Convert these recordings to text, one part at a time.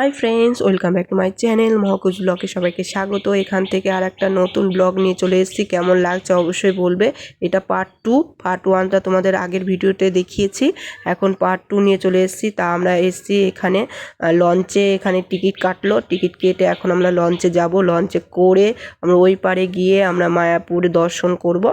Hi friends welcome back to my channel মহকুজ ব্লগে সবাইকে স্বাগত। এখান থেকে আর একটা নতুন ব্লগ নিয়ে চলে এসেছি। কেমন লাগছে অবশ্যই বলবে। এটা পার্ট টু পার্ট ওয়ানটা তোমাদের আগের ভিডিওতে দেখিয়েছি। এখন পার্ট টু নিয়ে চলে এসেছি। তা আমরা এসেছি এখানে লঞ্চে এখানে টিকিট কাটলো। টিকিট কেটে এখন আমরা লঞ্চে যাব। লঞ্চে করে আমরা ওই পারে গিয়ে আমরা মায়াপুর দর্শন করব।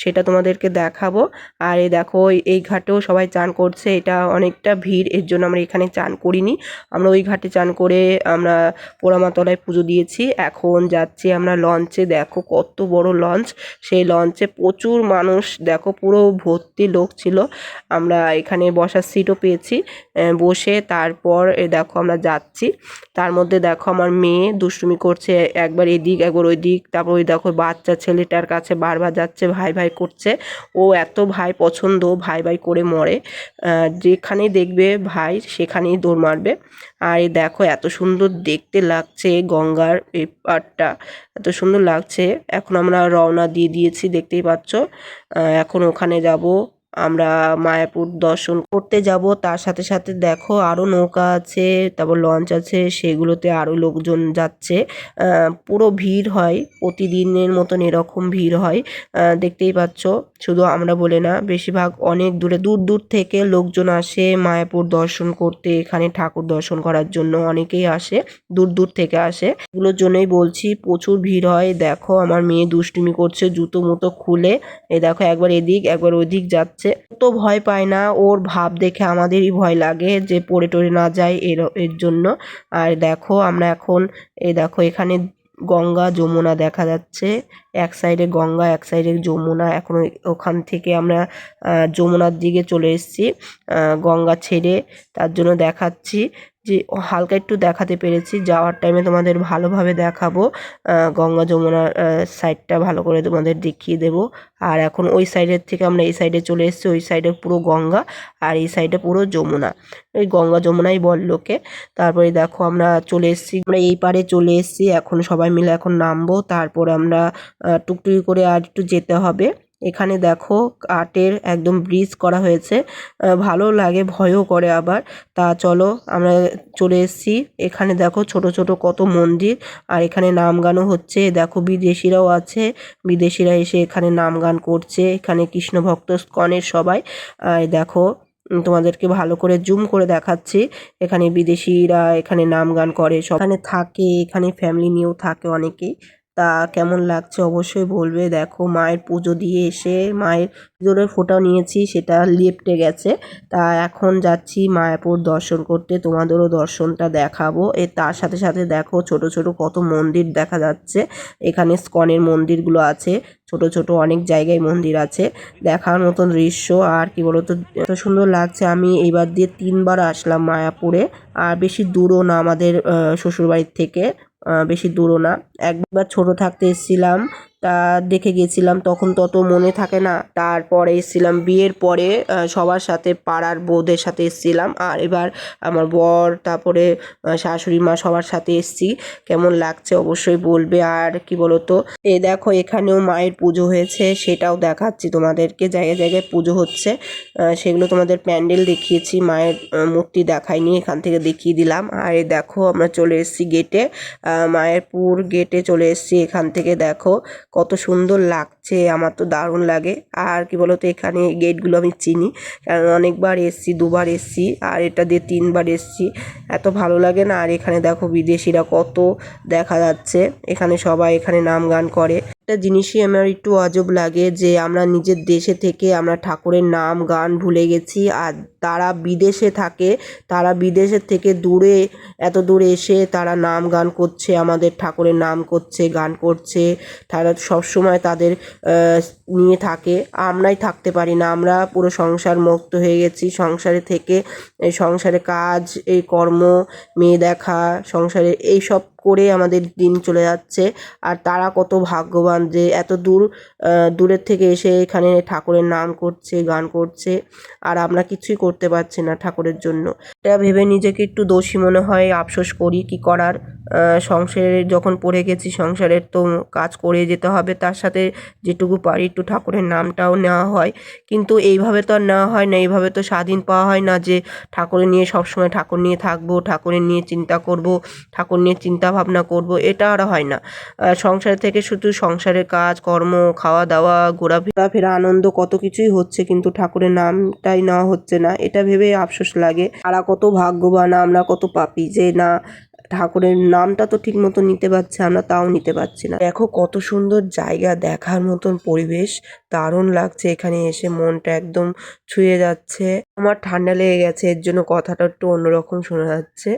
সেটা তোমাদেরকে দেখাবো। আর এই দেখো এই ঘাটেও সবাই চান করছে। এটা অনেকটা ভিড়, এর জন্য আমরা এখানে চান করিনি। আমরা ওই ঘাটে চান করে আমরা পোড়ামাতলায় পুজো দিয়েছি। এখন যাচ্ছি আমরা লঞ্চে। দেখো কত বড় লঞ্চ। সেই লঞ্চে প্রচুর মানুষ। দেখো পুরো ভর্তি লোক ছিল। আমরা এখানে বসার সিটও পেয়েছি। বসে তারপর দেখো আমরা যাচ্ছি। তার মধ্যে দেখো আমার মেয়ে দুষ্টুমি করছে। একবার এদিক, একবার ওই দিক তারপর ওই দেখো বাচ্চা ছেলেটার কাছে বারবার যাচ্ছে, ভাই ভাই করছে। ও এত ভাই পছন্দ, ভাই ভাই করে মরে। যেখানেই দেখবে ভাই, সেখানেই দৌড় মারবে। আর এই দেখো, এত সুন্দর দেখতে লাগছে গঙ্গার এই পাড়টা। এত সুন্দর লাগছে। এখন আমরা রওনা দিয়ে দিয়েছি, দেখতেই পাচ্ছ। এখন ওখানে যাব। আমরা মায়াপুর দর্শন করতে যাব। তার সাথে সাথে দেখো আরও নৌকা আছে, তারপর লঞ্চ আছে, সেগুলোতে আরও লোকজন যাচ্ছে। পুরো ভিড় হয়, প্রতিদিনের মতন এরকম ভিড় হয়। দেখতেই পাচ্ছ, শুধু আমরা বলে না, বেশিরভাগ অনেক দূরে, দূর দূর থেকে লোকজন আসে মায়াপুর দর্শন করতে, এখানে ঠাকুর দর্শন করার জন্য অনেকেই আসে, দূর দূর থেকে আসে। এগুলোর জন্যই বলছি, প্রচুর ভিড় হয়। দেখো, আমার মেয়ে দুষ্টুমি করছে, জুতো মুতো খুলে এ দেখো, একবার এদিক, একবার ওদিক যাচ্ছে। তো ভয় পায় না, ওর ভাব দেখে আমাদেরই ভয় লাগে যে পড়ে টরে না যায় এর এর জন্য। আর দেখো, আমরা এখন, এই দেখো, এখানে গঙ্গা যমুনা দেখা যাচ্ছে। এক সাইডে গঙ্গা, এক সাইডে যমুনা। এখন ওখান থেকে আমরা যমুনার দিকে চলে এসেছি গঙ্গা ছেড়ে তার জন্য দেখাচ্ছি। যে হালকা একটু দেখাতে পেরেছি। যাওয়ার টাইমে তোমাদের ভালোভাবে দেখাবো। গঙ্গা যমুনার সাইডটা ভালো করে তোমাদের দেখিয়ে দেবো। আর এখন ওই সাইডের থেকে আমরা এই সাইডে চলে এসেছি। ওই সাইডে পুরো গঙ্গা আর এই সাইডে পুরো যমুনা। ওই গঙ্গা যমুনাই বল লোকে তারপরে দেখো আমরা চলে এসেছি। আমরা এই পারে চলে এসেছি। এখন সবাই মিলে এখন নামবো। তারপর আমরা টুকটুকি করে আর একটু যেতে হবে। এখানে দেখো কাঠের একদম ব্রিজ করা হয়েছে। ভালো লাগে, ভয়ও করে আবার। তা চলো আমরা চলে এসেছি। এখানে দেখো ছোট ছোট কত মন্দির, আর এখানে নাম গানও হচ্ছে। দেখো বিদেশিরাও আছে। বিদেশিরা এসে এখানে নাম গান করছে। এখানে কৃষ্ণ ভক্ত স্কনের সবাই। দেখো তোমাদেরকে ভালো করে জুম করে দেখাচ্ছি। এখানে বিদেশিরা এখানে নাম গান করে, সব এখানে থাকে, এখানে ফ্যামিলি নিয়েও থাকে অনেকেই। তা কেমন লাগছে অবশ্যই বলবে। দেখো, মায়ের পুজো দিয়ে এসে মায়ের জোরের ফোঁটাও নিয়েছি, সেটা লেপটে গেছে। তা এখন যাচ্ছি মায়াপুর দর্শন করতে, তোমাদেরও দর্শনটা দেখাবো। এ তার সাথে সাথে দেখো, ছোট ছোট কত মন্দির দেখা যাচ্ছে। এখানে স্কনের মন্দিরগুলো আছে, ছোট ছোট অনেক জায়গায় মন্দির আছে। দেখার মতন দৃশ্য, আর কি বলতো, এত সুন্দর লাগছে। আমি এইবার দিয়ে তিনবার আসলাম মায়াপুরে, আর বেশি দূরও না আমাদের শ্বশুরবাড়ির থেকে। বেশি দূরও না। একবার ছোট থাকতে এসেছিলাম তা দেখে গেছিলাম তখন তত মনে থাকে না। তারপরে এসেছিলাম বিয়ের পরে সবার সাথে পাড়ার বউদের সাথে এসেছিলাম। আর এবার আমার বর তারপরে শাশুড়ি মা সবার সাথে এসেছি। কেমন লাগছে অবশ্যই বলবে। আর কি বলতো এ দেখো এখানেও মায়ের পুজো হয়েছে সেটাও দেখাচ্ছি তোমাদেরকে। জায়গায় জায়গায় পুজো হচ্ছে। সেগুলো তোমাদের প্যান্ডেল দেখিয়েছি মায়ের মূর্তি দেখাইনি এখান থেকে দেখিয়ে দিলাম। আর এ দেখো আমরা চলে এসেছি গেটে। আহ, মায়েরপুর গেটে চলে এসেছি এখান থেকে দেখো। কত সুন্দর লাগছে, আমার তো দারুণ লাগে। আর কি বলতো, এখানে গেটগুলো আমি চিনি, কারণ অনেকবার এসছি, দুবার এসছি, আর এটা দিয়ে তিনবার এসছি। এত ভালো লাগে না, আর এখানে দেখো বিদেশিরা কত দেখা যাচ্ছে। এখানে সবাই এখানে নাম গান করে। একটা জিনিসই আমার একটু অজব লাগে যে আমরা নিজের দেশে থেকে আমরা ঠাকুরের নাম, গান ভুলে গেছি আর তারা বিদেশে থাকে। তারা বিদেশের থেকে দূরে, এত দূরে এসে তারা নাম, গান করছে, আমাদের ঠাকুরের নাম করছে, গান করছে। তারা সব সময় তাদের নিয়ে থাকে। আমরাই থাকতে পারি না। আমরা পুরো সংসার মুক্ত হয়ে গেছি। সংসারে থেকে সংসারে কাজ, এই কর্ম, মেয়ে দেখা, সংসারে এই সব করে আমাদের দিন চলে যাচ্ছে। আর তারা কত ভাগ্যবান যে এত দূর দূরের থেকে এসে এখানে ঠাকুরের নাম করছে, গান করছে। আর আমরা কিছুই করতে পারছি না ঠাকুরের জন্য। এটা ভেবে নিজেকে একটু দোষী মনে হয়, আফসোস করি কি করার। সংসারে যখন পড়ে গেছি, সংসারের তো কাজ করে যেতে হবে, তার সাথে যেটুকু পারি একটু ঠাকুরের নামটাও নেওয়া হয়। কিন্তু এইভাবে তো আর নেওয়া হয় না, এইভাবে তো স্বাধীন পাওয়া হয় না যে ঠাকুরের নিয়ে সবসময় ঠাকুর নিয়ে থাকব, ঠাকুরের নিয়ে চিন্তা করব, ঠাকুর নিয়ে চিন্তা ভাবনা করব, এটা আর হয় না। সংসার থেকে শুধু সংসারের কাজ, কর্ম, খাওয়া দাওয়া, ঘোরাফেরা ফেরা আনন্দ কত কিছুই হচ্ছে, কিন্তু ঠাকুরের নামটাই নেওয়া হচ্ছে না। এটা ভেবে আফসোস লাগে। আর কত ভাগ্যবান, আমরা কত পাপি যে না ঠাকুরের নামটা তো ঠিক মতো নিতে পারছে, আমরা তাও নিতে পারছি না। দেখো কত সুন্দর জায়গা, দেখার মতন পরিবেশ। দারুণ লাগছে এখানে এসে, মনটা একদম ছুঁয়ে যাচ্ছে। আমার ঠান্ডা লেগে গেছে, এর জন্য কথাটা একটু অন্যরকম শোনা যাচ্ছে।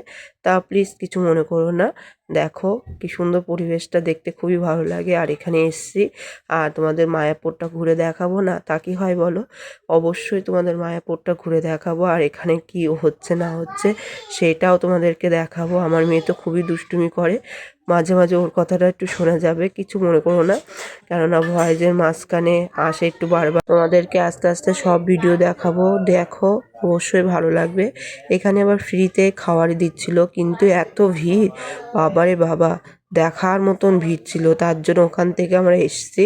তা প্লিজ কিছু মনে করো না। দেখো কি সুন্দর পরিবেশটা, দেখতে খুবই ভালো লাগে। আর এখানে এসছি। আর তোমাদের মায়াপুরটা ঘুরে দেখাবো না? তা কি হয় বলো? অবশ্যই তোমাদের মায়াপুরটা ঘুরে দেখাবো। আর এখানে কি হচ্ছে না হচ্ছে সেটাও তোমাদেরকে দেখাবো। আমার মেয়ে তো খুবই দুষ্টুমি করে। মাঝে মাঝে ওর কথাটা একটু শোনা যাবে। কিছু মনে করো না। কেননা ভয়েজের মাঝখানে আসে একটু বারবার তোমাদেরকে আস্তে আস্তে সব ভিডিও দেখাবো। দেখো, অবশ্যই ভালো লাগবে। এখানে আবার ফ্রিতে খাবার দিচ্ছিল কিন্তু এত ভিড়, বাবারে বাবা, দেখার মতন ভিড় ছিল। তার জন্য ওখান থেকে আমরা এসেছি।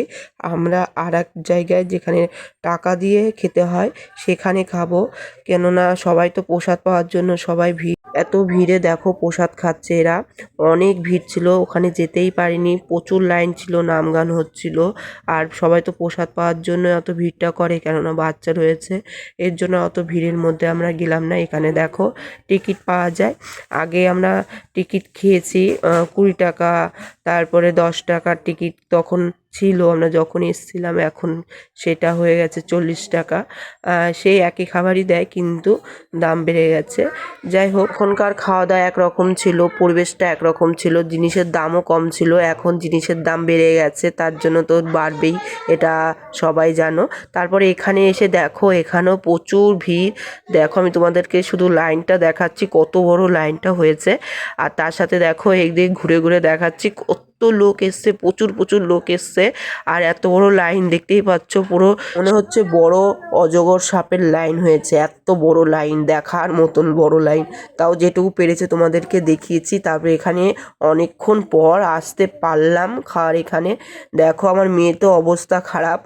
আমরা আর এক জায়গায় যেখানে টাকা দিয়ে খেতে হয়, সেখানে খাব। কেননা সবাই তো প্রসাদ পাওয়ার জন্য সবাই ভিড় এত ভিড়ে দেখো প্রসাদ খাচ্ছে এরা। অনেক ভিড় ছিল, ওখানে যেতেই পারিনি। প্রচুর লাইন ছিল, নাম গান হচ্ছিল। আর সবাই তো প্রসাদ পাওয়ার জন্য এত ভিড়টা করে কেননা বাচ্চা রয়েছে। এর জন্য অত ভিড়ের মধ্যে আমরা গেলাম না। এখানে দেখো টিকিট পাওয়া যায়। আগে আমরা টিকিট খেয়েছি কুড়ি টাকা, তারপরে দশ টাকার টিকিট, তখন ছিল, আমরা যখন এসেছিলাম, এখন সেটা হয়ে গেছে চল্লিশ টাকা। সেই একই খাবারই দেয়, কিন্তু দাম বেড়ে গেছে। যাই হোক, এখনকার খাওয়া দাওয়া একরকম ছিল, পরিবেশটা একরকম ছিল, জিনিসের দামও কম ছিল, এখন জিনিসের দাম বেড়ে গেছে, তার জন্য তো বাড়বেই, এটা সবাই জানো। তারপরে এখানে এসে দেখো, এখানেও প্রচুর ভিড়। দেখো, আমি তোমাদেরকে শুধু লাইনটা দেখাচ্ছি, কত বড় লাইনটা হয়েছে। আর তার সাথে দেখো এইদিকে ঘুরে ঘুরে দেখাচ্ছি, কত লোক এসছে, প্রচুর প্রচুর লোক এসছে। আর এত বড় লাইন দেখতেই পাচ্ছ, পুরো মনে হচ্ছে বড় অজগর সাপের লাইন হয়েছে। এত বড় লাইন দেখার মতন বড় লাইন তাও যেটুকু পেরেছে তোমাদেরকে দেখিয়েছি। তারপরে এখানে অনেকক্ষণ পর আসতে পারলাম খাওয়ার এখানে। দেখো, আমার মেয়ে তো অবস্থা খারাপ।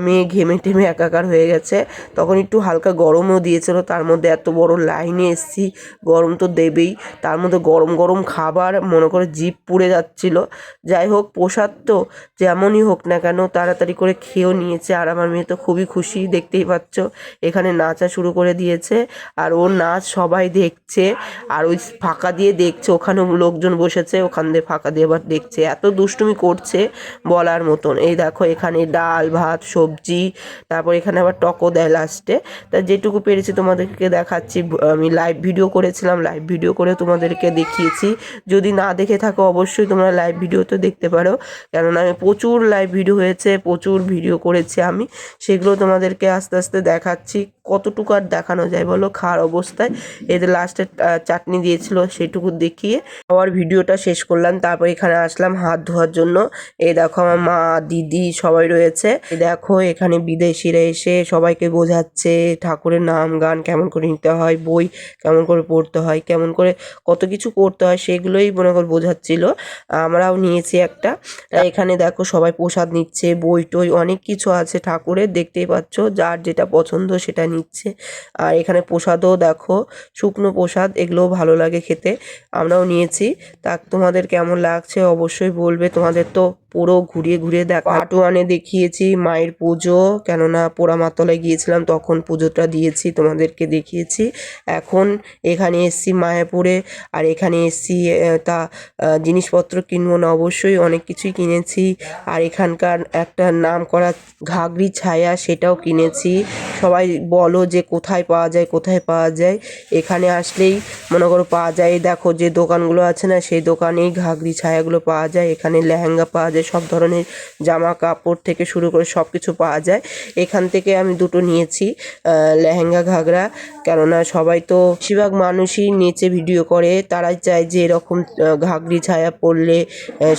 মেয়ে ঘেমে টেমে একাকার হয়ে গেছে। তখন একটু হালকা গরমও দিয়েছিল। তার মধ্যে এত বড় লাইনে এসছি। গরম তো দেবেই। তার মধ্যে গরম গরম খাবার মনে করে জিপ পুড়ে যাচ্ছিল। যাই হোক, প্রসাদ তো যেমনই হোক না কেন তাড়াতাড়ি করে খেয়েও নিয়েছে। আর আমার মেয়ে তো খুবই খুশি, দেখতেই পাচ্ছ। এখানে নাচা শুরু করে দিয়েছে। আর ওর নাচ সবাই দেখছে। আর ওই ফাঁকা দিয়ে দেখছে, ওখানেও লোকজন বসেছে, ওখান দিয়ে ফাঁকা দিয়ে আবার দেখছে। এত দুষ্টুমি করছে বলার মতন। এই দেখো, এখানে ডাল, ভাত, সবজি, তারপর এখানে আবার টকও দেয় লাস্টে। তা যেটুকু পেরেছি তোমাদেরকে দেখাচ্ছি। আমি লাইভ ভিডিও করেছিলাম লাইভ ভিডিও করে তোমাদেরকে দেখিয়েছি। যদি না দেখে থাকো, অবশ্যই তোমরা লাইভ ভিডিও তো দেখতে পারো। কেননা আমি প্রচুর লাইভ ভিডিও হয়েছে, প্রচুর ভিডিও করেছি আমি। সেগুলো তোমাদেরকে আস্তে আস্তে দেখাচ্ছি, কতটুকু আর দেখানো যায় বলো? খাওয়ার অবস্থায়। এদের লাস্টে চাটনি দিয়েছিল সেটুকু দেখিয়ে আবার ভিডিওটা শেষ করলাম। তারপর এখানে আসলাম হাত ধোয়ার জন্য। এই দেখো আমার মা, দিদি সবাই রয়েছে। দেখো এখানে বিদেশিরা এসে সবাইকে বোঝাচ্ছে, ঠাকুরের নাম গান কেমন করে নিতে হয়, বই কেমন করে পড়তে হয়, কেমন করে কত কিছু করতে হয়, সেগুলোই মনে করে বোঝাচ্ছিল। আমরাও নিয়েছি একটা। এখানে দেখো সবাই প্রসাদ নিচ্ছে, বই টই অনেক কিছু আছে ঠাকুরের, দেখতেই পাচ্ছ যার যেটা পছন্দ সেটা নিচ্ছে। আর এখানে প্রসাদও দেখো, শুকনো প্রসাদ, এগুলোও ভালো লাগে খেতে। আমরাও নিয়েছি। তা তোমাদের কেমন লাগছে অবশ্যই বলবে। তোমাদের তো পুরো ঘুরিয়ে ঘুরিয়ে দেখ পার্ট ওয়ানে দেখিয়েছি, মায়ের পুজো, কেননা পোড়ামাতলায় গিয়েছিলাম, তখন পুজোটা দিয়েছি, তোমাদেরকে দেখিয়েছি। এখন এখানে এসছি মায়াপুরে, আর এখানে এসছি তা জিনিসপত্র কিনবো না, অবশ্যই অনেক কিছুই কিনেছি। আর এখানকার একটা নাম করা ঘাগরি ছায়া সেটাও কিনেছি। সবাই বলো যে কোথায় পাওয়া যায়, কোথায় পাওয়া যায়। এখানে আসলেই মনে করো পাওয়া যায়, দেখো যে দোকানগুলো আছে না, সেই দোকানেই ঘাগরি ছায়াগুলো পাওয়া যায়, এখানে লেহেঙ্গা পাওয়া যায় বাচ্চাদের সব ধরনের জামা কাপড় থেকে শুরু করে সব কিছু পাওয়া যায়। এখান থেকে আমি দুটো নিয়েছি লেহেঙ্গা, ঘাগরা। কেননা সবাই তো বেশিরভাগ মানুষই নেচে ভিডিও করে, তারাই চায় যে এরকম ঘাগরি ছায়া পরলে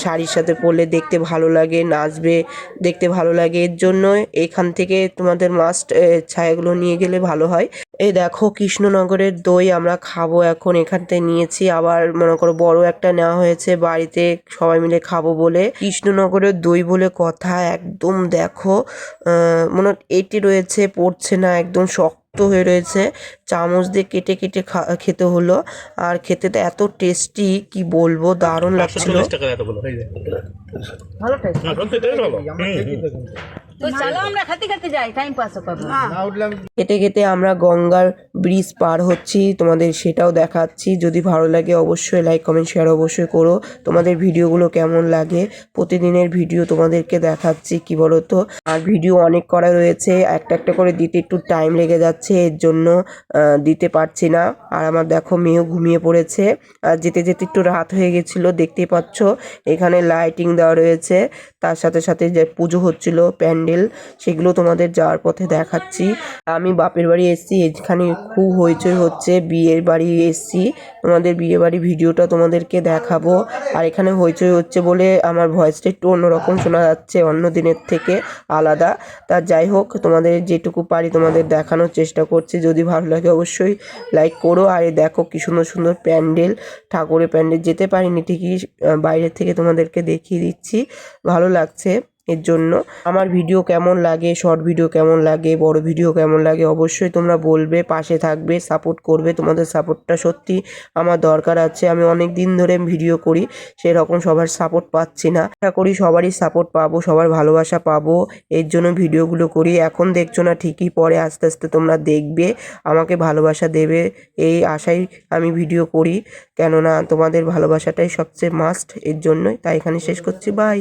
শাড়ির সাথে পরলে দেখতে ভালো লাগে, নাচবে, দেখতে ভালো লাগে। এর জন্য এখান থেকে তোমাদের মাস্ট ছায়াগুলো নিয়ে গেলে ভালো হয়। এই দেখো কৃষ্ণনগরের দই আমরা খাব এখন এখান থেকে নিয়েছি। আবার মনে করো বড় একটা নেওয়া হয়েছে, বাড়িতে সবাই মিলে খাব বলে। কৃষ্ণনগরের দই বলে কথা একদম দেখো আহ, মনে হয় এটি রয়েছে পড়ছে না একদম শক্ত হয়ে রয়েছে চামচ দিয়ে কেটে কেটে খা- খেতে হলো আর খেতে তো এত টেস্টি কি বলব দারুণ লাগছিল। ভালো টেস্ট তো চলো আমরা খেতে খেতে যাই টাইম পাস করব। কেটে কেটে আমরা গঙ্গার ব্রিজ পার হচ্ছি তোমাদের সেটাও দেখাচ্ছি। যদি ভালো লাগে অবশ্যই লাইক কমেন্ট শেয়ার অবশ্যই করো। তোমাদের ভিডিওগুলো কেমন লাগে? প্রতিদিনের ভিডিও তোমাদেরকে দেখাচ্ছি কি বলো তো আর ভিডিও অনেক করা রয়েছে একটা একটা করে দিতে একটু টাইম লেগে যাচ্ছে এর জন্য আহ, দিতে পারছি না। আর আমার দেখো মেয়েও ঘুমিয়ে পড়েছে। আর যেতে যেতে একটু রাত হয়ে গেছিল দেখতেই পাচ্ছ এখানে লাইটিং দেওয়া রয়েছে। তার সাথে সাথে যে পুজো হচ্ছিল প্যান্ডেল সেগুলো তোমাদের যাওয়ার পথে দেখাচ্ছি। আমি বাপের বাড়ি এসেছি, এখানে খুব হইচই হচ্ছে, বিয়ের বাড়ি এসেছি। তোমাদের বিয়ে বাড়ি ভিডিওটা তোমাদেরকে দেখাবো। আর এখানে হইচই হচ্ছে বলে আমার ভয়েসটা একটু অন্যরকম শোনা যাচ্ছে, অন্য দিনের থেকে আলাদা। তা যাই হোক, তোমাদের যেটুকু পারি তোমাদের দেখানোর চেষ্টা করছি। যদি ভালো লাগে অবশ্যই লাইক করো। আর দেখো কি সুন্দর সুন্দর প্যান্ডেল, ঠাকুরের প্যান্ডেল। যেতে পারিনি ঠিকই বাইরের থেকে তোমাদেরকে দেখিয়ে দিচ্ছি। ভালো লাগছে। এর জন্য। আমার ভিডিও কেমন লাগে শর্ট ভিডিও কেমন লাগে, বড় ভিডিও কেমন লাগে, অবশ্যই তোমরা বলবে, পাশে থাকবে সাপোর্ট করবে, তোমাদের সাপোর্টটা সত্যি আমার দরকার আছে। আমি অনেক দিন ধরে ভিডিও করি, সেরকম সবার সাপোর্ট পাচ্ছি না। আশা করি সবারই সাপোর্ট পাবো, সবার ভালোবাসা পাবো, এর জন্য ভিডিওগুলো করি। এখন দেখছ না ঠিকই পরে আস্তে আস্তে তোমরা দেখবে, আমাকে ভালোবাসা দেবে, এই আশাই আমি ভিডিও করি। কেননা তোমাদের ভালোবাসাটাই সবচেয়ে মাস্ট এর জন্যই। তাই এখানে শেষ করছি বাই